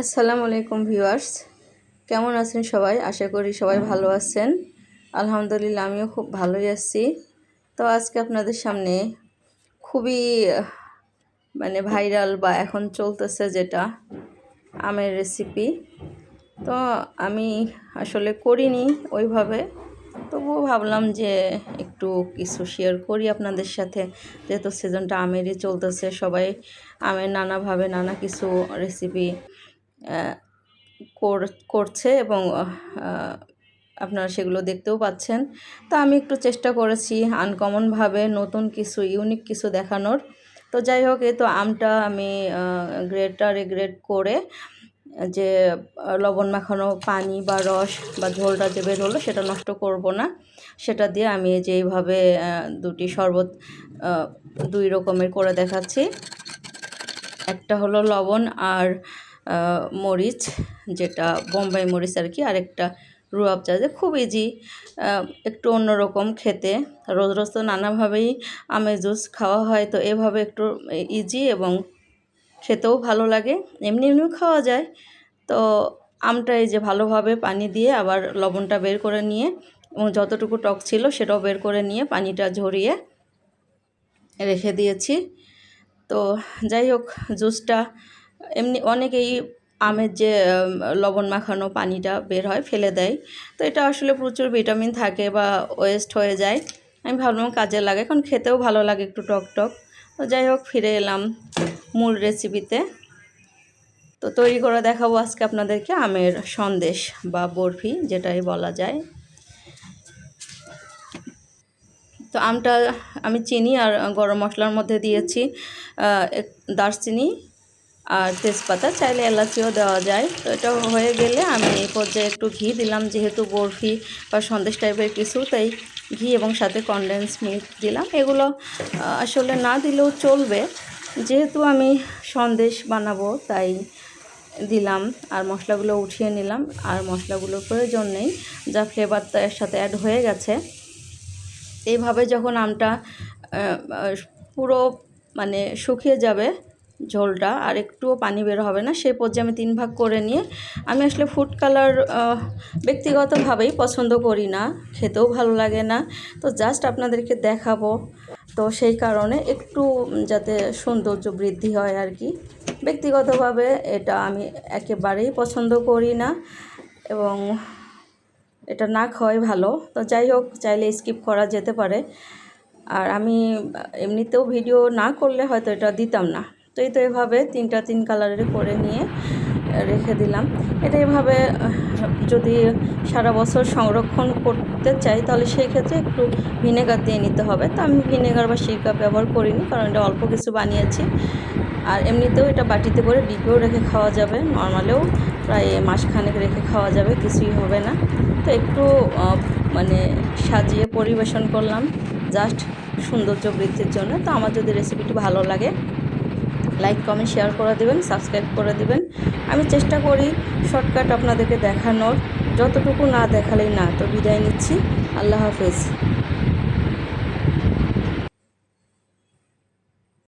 আসসালামু আলাইকুম ভিউয়ার্স। কেমন আছেন সবাই? আশা করি সবাই ভালো আছেন। আলহামদুলিল্লাহ, আমিও খুব ভালোই আছি। তো আজকে আপনাদের সামনে খুবই মানে ভাইরাল বা এখন চলতেছে যেটা আমের রেসিপি তো আমি আসলে করিনি ওইভাবে। তবুও ভাবলাম যে একটু কিছু শেয়ার করি আপনাদের সাথে। যেহেতু সিজনটা আমেরই চলতেছে, সবাই আমের নানাভাবে নানা কিছু রেসিপি করছে এবং আপনারা সেগুলো দেখতেও পাচ্ছেন। তো আমি একটু চেষ্টা করেছি আনকমনভাবে নতুন কিছু ইউনিক কিছু দেখানোর। তো যাই হোক, এই তো আমটা আমি গ্রেটারে গ্রেট করে, যে, লবণ মাখানো পানি বা রস বা ঝোলটা যে বের হলো সেটা নষ্ট করব না। সেটা দিয়ে আমি যে এইভাবে দুটি শরবত দুই রকমের করে দেখাচ্ছি। একটা হলো লবণ আর মরিচ, যেটা বোম্বাই মরিচ আর কি, আরেকটা রুয়াবজা যে খুব ইজি একটু অন্যরকম খেতে। রোজ রোজ তো নানাভাবেই আমের জুস খাওয়া হয়, তো এভাবে একটু ইজি এবং খেতেও ভালো লাগে। এমনি এমনিও খাওয়া যায়। তো আমটা এই যে ভালোভাবে পানি দিয়ে আবার লবণটা বের করে নিয়ে এবং যতটুকু টক ছিল সেটাও বের করে নিয়ে পানিটা ঝরিয়ে রেখে দিয়েছি। তো যাই হোক, জুসটা এমনি অনেকেই আমের যে লবণ মাখানো পানিটা বের হয়, ফেলে দেয়। তো এটা আসলে প্রচুর ভিটামিন থাকে বা ওয়েস্ট হয়ে যায়। আমি ভাবলাম কাজে লাগে এখন খেতেও ভালো লাগে একটু টক টক। তো যাই হোক, ফিরে এলাম মূল রেসিপিতে তো তৈরি করে দেখাবো আজকে আপনাদেরকে আমের সন্দেশ বা বরফি, যেটাই বলা যায়। তো আমটা আমি চিনি আর গরম মশলার মধ্যে দিয়েছি দারচিনি আর তেজপাতা, চাইলে এলাচিও দেওয়া যায়। তো এটা হয়ে গেলে আমি এই পর্যায়ে একটু ঘি দিলাম, যেহেতু বরফি বা সন্দেশ টাইপের কিছু, তাই ঘি এবং সাথে কনডেন্স মিল্ক দিলাম। এগুলো আসলে না দিলেও চলবে। যেহেতু আমি সন্দেশ বানাবো, তাই দিলাম আর মশলাগুলো উঠিয়ে নিলাম। আর মশলাগুলোর প্রয়োজন নেই, যা ফ্লেভারটা এর সাথে অ্যাড হয়ে গেছে। এইভাবে যখন আমটা পুরো মানে শুকিয়ে যাবে ঝোলটা আর একটুও পানি বের হবে না। সেই পর্যায়ে আমি তিন ভাগ করে নিয়ে আমি আসলে ফুড কালার ব্যক্তিগতভাবেই পছন্দ করি না। খেতেও ভালো লাগে না। তো জাস্ট আপনাদেরকে দেখাবো। তো সেই কারণে একটু যাতে সৌন্দর্য বৃদ্ধি হয় আর কি। ব্যক্তিগতভাবে এটা আমি একেবারেই পছন্দ করি না এবং এটা না খাওয়াই ভালো। তো যাই হোক, চাইলে স্কিপ করা যেতে পারে। আর আমি এমনিতেও ভিডিও না করলে হয়তো এটা দিতাম না। তো এই তো এভাবে তিনটা তিন কালারের করে নিয়ে রেখে দিলাম। এটা এভাবে যদি সারা বছর সংরক্ষণ করতে চাই, তাহলে সেই ক্ষেত্রে একটু ভিনেগার দিয়ে নিতে হবে। তো আমি ভিনেগার বা সিরকা ব্যবহার করিনি, কারণ এটা অল্প কিছু বানিয়েছি। আর এমনিতেও এটা বাটিতে করে ডিপেও রেখে খাওয়া যাবে, নর্মালেও প্রায় মাসখানেক রেখে খাওয়া যাবে, কিছুই হবে না। তো একটু মানে সাজিয়ে পরিবেশন করলাম, জাস্ট সৌন্দর্য বৃদ্ধির জন্য। তো আমার যদি রেসিপিটি ভালো লাগে লাইক কমেন্ট শেয়ার করে দেবেন সাবস্ক্রাইব করে দেবেন। আমি চেষ্টা করি শর্টকাট আপনাদেরকে দেখানোর। যতটুকু না দেখালেই না, তো বিদায় নিচ্ছি। আল্লাহ হাফেজ।